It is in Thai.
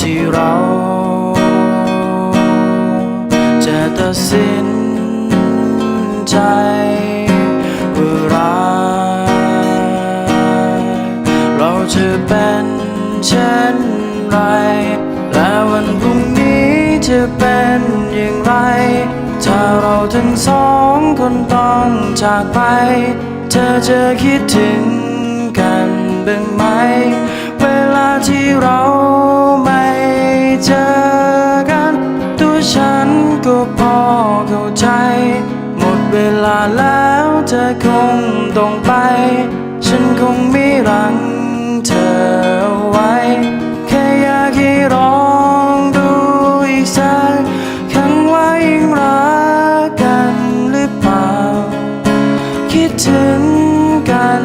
ที่เรา จะตัดสินใจว่ารักเราจะเป็นเช่นไร และวันพรุ่งนี้จะเป็นอย่างไร ถ้าเราทั้งสองคนต้องจากไป เธอจะคิดถึงกันบ้างไหม เวลาที่เรา เจอกัน ตัวฉันก็พอเข้าใจ หมดเวลาแล้วเธอคงต้องไป ฉันคงไม่รังเธอไว้ แค่อยากให้ร้องดูอีกสักครั้งว่ายังรักกันหรือเปล่า คิดถึงกัน